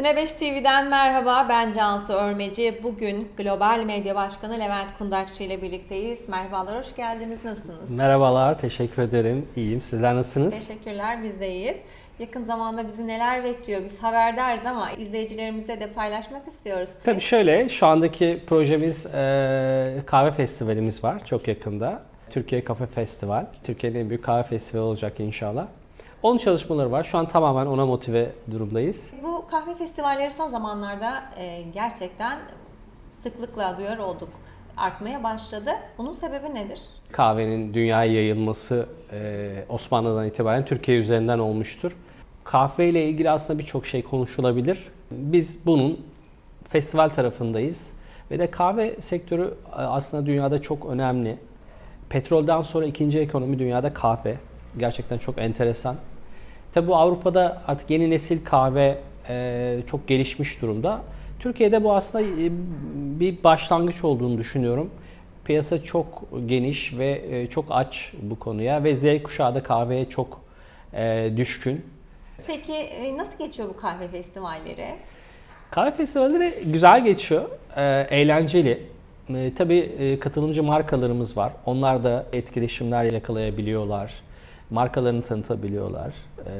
25 TV'den merhaba. Ben Cansu Örmeci. Bugün Global Medya Başkanı Levent Kundakçı ile birlikteyiz. Merhabalar, hoş geldiniz. Nasılsınız? Merhabalar, teşekkür ederim. İyiyim. Sizler nasılsınız? Teşekkürler, biz de iyiyiz. Yakın zamanda bizi neler bekliyor? Biz haberdarız ama izleyicilerimizle de paylaşmak istiyoruz. Tabii şöyle, şu andaki projemiz e, kahve festivalimiz var çok yakında. Türkiye Kafe Festival. Türkiye'nin en büyük kahve festivali olacak inşallah. Onun çalışmaları var. Şu an tamamen ona motive durumdayız. Bu kahve festivalleri son zamanlarda e, gerçekten sıklıkla duyar olduk. Artmaya başladı. Bunun sebebi nedir? Kahvenin dünyaya yayılması e, Osmanlı'dan itibaren Türkiye üzerinden olmuştur. Kahve ile ilgili aslında birçok şey konuşulabilir. Biz bunun festival tarafındayız. Ve de kahve sektörü e, aslında dünyada çok önemli. Petrolden sonra ikinci ekonomi dünyada kahve. Gerçekten çok enteresan. Tabi bu Avrupa'da artık yeni nesil kahve e, çok gelişmiş durumda. Türkiye'de bu aslında e, bir başlangıç olduğunu düşünüyorum. Piyasa çok geniş ve e, çok aç bu konuya ve Z kuşağı da kahveye çok e, düşkün. Peki nasıl geçiyor bu kahve festivalleri? Kahve festivalleri güzel geçiyor, eğlenceli. Tabii katılımcı markalarımız var. Onlar da etkileşimler yakalayabiliyorlar. Markalarını tanıtabiliyorlar. E,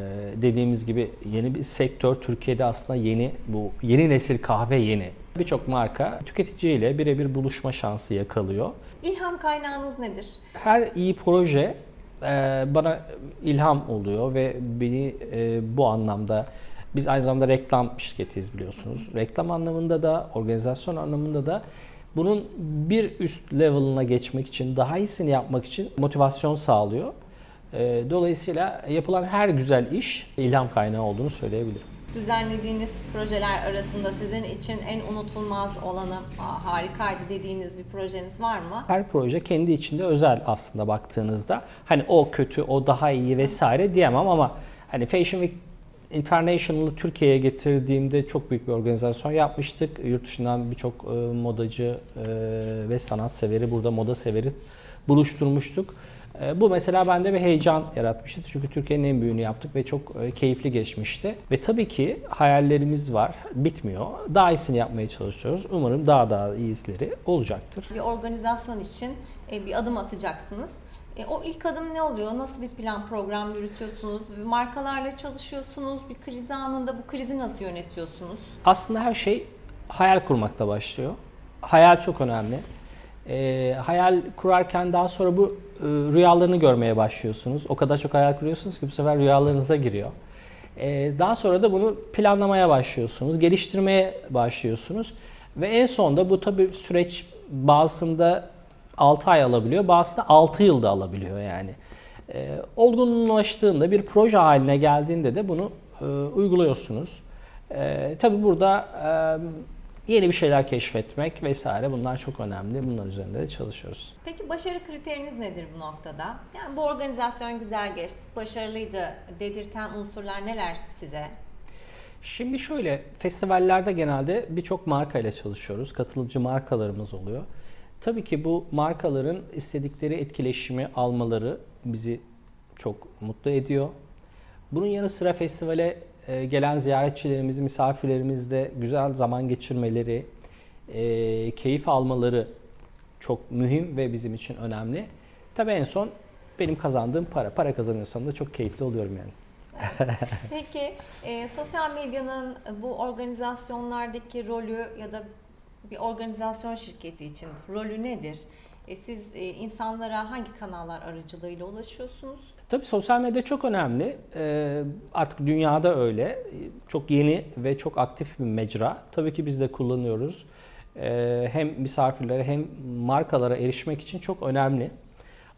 dediğimiz gibi yeni bir sektör Türkiye'de aslında yeni bu yeni nesil kahve yeni. Birçok marka tüketiciyle birebir buluşma şansı yakalıyor. İlham kaynağınız nedir? Her iyi proje e, bana ilham oluyor ve beni e, bu anlamda biz aynı zamanda reklam şirketiyiz biliyorsunuz. Reklam anlamında da, organizasyon anlamında da bunun bir üst level'ına geçmek için, daha iyisini yapmak için motivasyon sağlıyor. E, Dolayısıyla yapılan her güzel iş ilham kaynağı olduğunu söyleyebilirim. Düzenlediğiniz projeler arasında sizin için en unutulmaz olanı "Aa, harikaydı dediğiniz bir projeniz var mı? Her proje kendi içinde özel aslında baktığınızda. Hani o kötü, o daha iyi vesaire diyemem ama hani Fashion Week International'ı Türkiye'ye getirdiğimde çok büyük bir organizasyon yapmıştık. Yurt dışından birçok e, modacı e, ve sanat severi, burada moda severi buluşturmuştuk. E, Bu mesela bende bir heyecan yaratmıştı. Çünkü Türkiye'nin en büyüğünü yaptık ve çok e, keyifli geçmişti. Ve tabii ki hayallerimiz var, bitmiyor. Daha iyisini yapmaya çalışıyoruz. Umarım daha daha iyileri olacaktır. Bir organizasyon için e, bir adım atacaksınız. E, O ilk adım ne oluyor? Nasıl bir plan program yürütüyorsunuz? Markalarla çalışıyorsunuz. Bir kriz anında bu krizi nasıl yönetiyorsunuz? Aslında her şey hayal kurmakla başlıyor. Hayal çok önemli. Ee, hayal kurarken daha sonra bu e, rüyalarını görmeye başlıyorsunuz. O kadar çok hayal kuruyorsunuz ki bu sefer rüyalarınıza giriyor. Ee, daha sonra da bunu planlamaya başlıyorsunuz, geliştirmeye başlıyorsunuz. Ve en sonunda bu tabii süreç bazısında 6 ay alabiliyor, bazısında 6 yılda alabiliyor yani. Ee, olgunlaştığında bir proje haline geldiğinde de bunu e, uyguluyorsunuz. Ee, tabii burada e, yeni bir şeyler keşfetmek vesaire bunlar çok önemli. Bunlar üzerinde de çalışıyoruz. Peki başarı kriteriniz nedir bu noktada? Yani bu organizasyon güzel geçti, başarılıydı dedirten unsurlar neler size? Şimdi şöyle, festivallerde genelde birçok marka ile çalışıyoruz. Katılımcı markalarımız oluyor. Tabii ki bu markaların istedikleri etkileşimi almaları bizi çok mutlu ediyor. Bunun yanı sıra festivale gelen ziyaretçilerimiz, misafirlerimiz de güzel zaman geçirmeleri, e, keyif almaları çok mühim ve bizim için önemli. Tabii en son benim kazandığım para. Para kazanıyorsam da çok keyifli oluyorum yani. Peki e, sosyal medyanın bu organizasyonlardaki rolü ya da bir organizasyon şirketi için rolü nedir? E, siz e, insanlara hangi kanallar aracılığıyla ulaşıyorsunuz? Tabii sosyal medya çok önemli. Ee, artık dünyada öyle. Çok yeni ve çok aktif bir mecra. Tabii ki biz de kullanıyoruz. Ee, hem misafirlere hem markalara erişmek için çok önemli.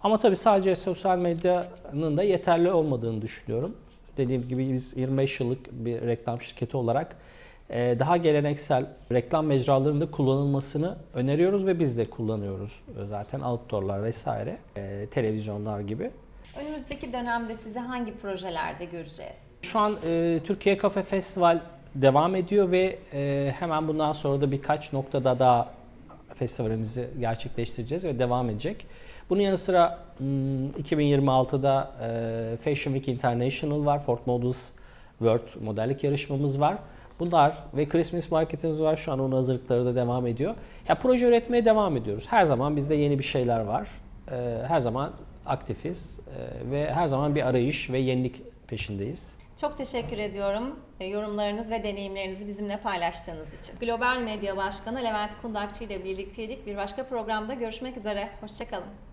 Ama tabii sadece sosyal medyanın da yeterli olmadığını düşünüyorum. Dediğim gibi biz 25 yıllık bir reklam şirketi olarak e, daha geleneksel reklam mecralarında kullanılmasını öneriyoruz ve biz de kullanıyoruz. Zaten outdoorlar vesaire, e, televizyonlar gibi. Önümüzdeki dönemde sizi hangi projelerde göreceğiz? Şu an e, Türkiye Kafe Festival devam ediyor ve e, hemen bundan sonra da birkaç noktada daha festivalimizi gerçekleştireceğiz ve devam edecek. Bunun yanı sıra hmm, 2026'da e, Fashion Week International var, Ford Models World modellik yarışmamız var. Bunlar ve Christmas marketimiz var. Şu an onun hazırlıkları da devam ediyor. Ya proje üretmeye devam ediyoruz. Her zaman bizde yeni bir şeyler var. Ee, her zaman aktifiz Ee, ve her zaman bir arayış ve yenilik peşindeyiz. Çok teşekkür ediyorum e, yorumlarınız ve deneyimlerinizi bizimle paylaştığınız için. Global Medya Başkanı Levent Kundakçı ile birlikteydik. Bir başka programda görüşmek üzere. Hoşçakalın.